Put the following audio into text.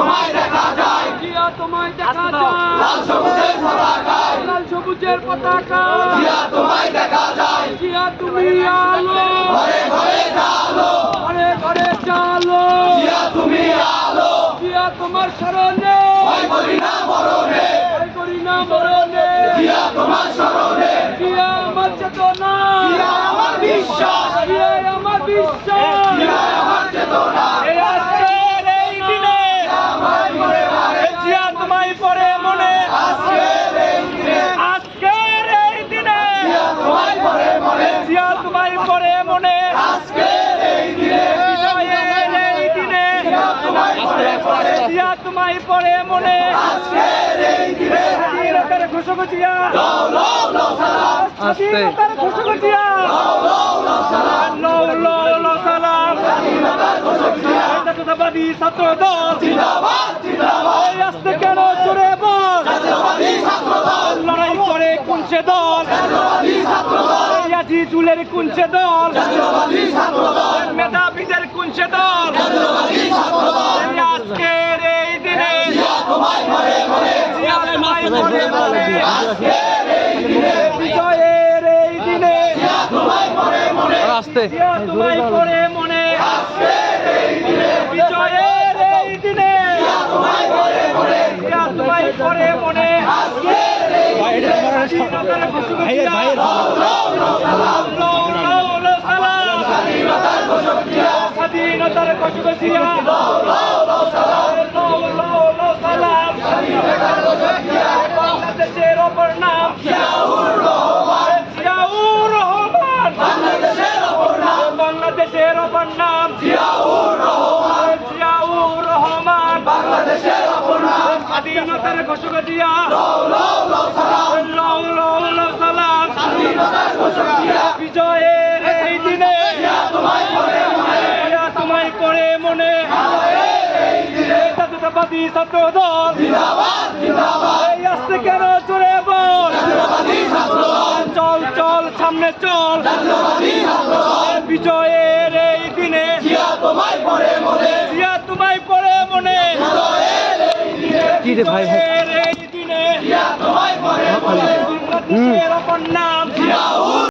তোমায় দেখা যায়। জিয়া তোমায় দেখা যায়। লাল সবুজের পতাকায়। লাল সবুজের পতাকা জিয়া তোমায় দেখা যায়। জিয়া তুমি আলো। ঘরে ঘরে জালো। ঘরে ঘরে চালো জিয়া তুমি আলো। জিয়া তোমার স্মরণে ভয় করি না মরণে। ভয় করি না মরণে। জিয়া তোমার স্মরণে জিয়া আমার চেতনা। জিয়া আমার বিশ্বাস। জিয়া আমার বিশ্বাস জিয়া আমার চেতনা এই আজকের এই দিনে আমায় মনে মারে জিয়া তোমায় পড়ে মনে আজকের এই দিনে আজকের এই দিনে জিয়া তোমায় মনে মনে জিয়া তোমায় পড়ে মনে। আজকের এই দিনে বিজয়ের এই দিনে। জিয়া তোমায় জিয়া মনে। আজকের এই দিনে স্বাধীনতার ঘোষক জিয়া। স্বাধীনতার ঘোষক জিয়া। লও লও লও সালাম। ছাত্র দল জিন্দাবাদ জিন্দাবাদ। এই কেন জোরে বল জাতীয়বাদী ছাত্র দল লড়াই করে কোনছে দল জাতীয়বাদী ছাত্র দল জুলের কোনছে দল। মেধাবীদের কোনছে দল। আজকের এই দিনে বিজয়ের এই দিনে আসতে। মনে আজকের এই দিনে বিজয়ের এই দিনে তোমায় মনে। মনে জিয়া তোমায় স্বাধীনতার ঘোষক জিয়া বাংলাদেশের অপর নাম। জিয়াউর রহমান বাংলাদেশের অপর নাম। জিয়াউর রহমান জিয়াউর রহমান বাংলাদেশের অপর নাম স্বাধীনতার ঘোষক জিয়া লও লও লও সালাম লও লও লও সালাম স্বাধীনতার ঘোষক জিয়া বিজয়ের এই দিনে তোমায় মনে মনে। জাতীয়তাবাদী ছাত্র দল এই আসতে কেন জোরে বল? চল চল সামনে চল। বিজয়ের এই দিনে তোমায় মনে মনে তোমায় পড়ে মনে। কি রে ভাই?